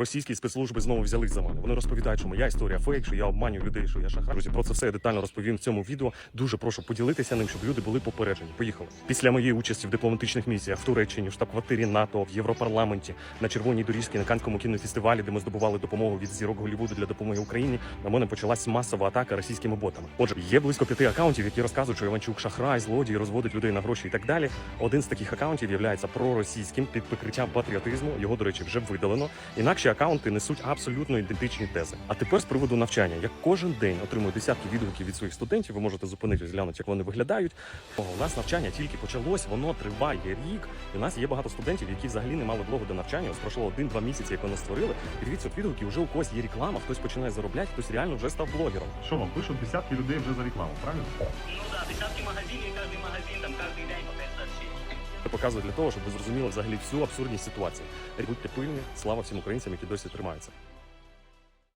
Російські спецслужби знову взялись за мене. Вони розповідають, що моя історія фейк, що я обманюю людей, що я шахрай. Друзі, про це все я детально розповім в цьому відео. Дуже прошу поділитися ним, щоб люди були попереджені. Поїхали. Після моєї участі в дипломатичних місіях в Туреччині, в штаб-квартирі НАТО, в Європарламенті, на червоній доріжці на Канському кінофестивалі, де ми здобували допомогу від зірок Голлівуду для допомоги Україні. На мене почалась масова атака російськими ботами. Отже, є близько п'яти акаунтів, які розказують, що Іванчук шахрай, злодій, розводить людей на гроші і так далі. Один з таких акаунтів є проросійським під прикриттям патріотизму. Його, до речі, вже видалено. Акаунти несуть абсолютно ідентичні тези. А тепер з приводу навчання. Я кожен день отримую десятки відгуків від своїх студентів. Ви можете зупинитись, глянути, як вони виглядають. О, у нас навчання тільки почалось, воно триває рік. І у нас є багато студентів, які взагалі не мали блогу до навчання. Ось пройшло один-два місяці, як вони створили. І дивіться, от відгуки вже у когось є реклама, хтось починає заробляти, хтось реально вже став блогером. Що вам пишуть десятки людей вже за рекламу, правильно? Ну да, десятки магазинів, кожен магазин там кожен день показує для того, щоб ви зрозуміли взагалі всю абсурдність ситуації. Будьте пильні, слава всім українцям, які досі тримаються.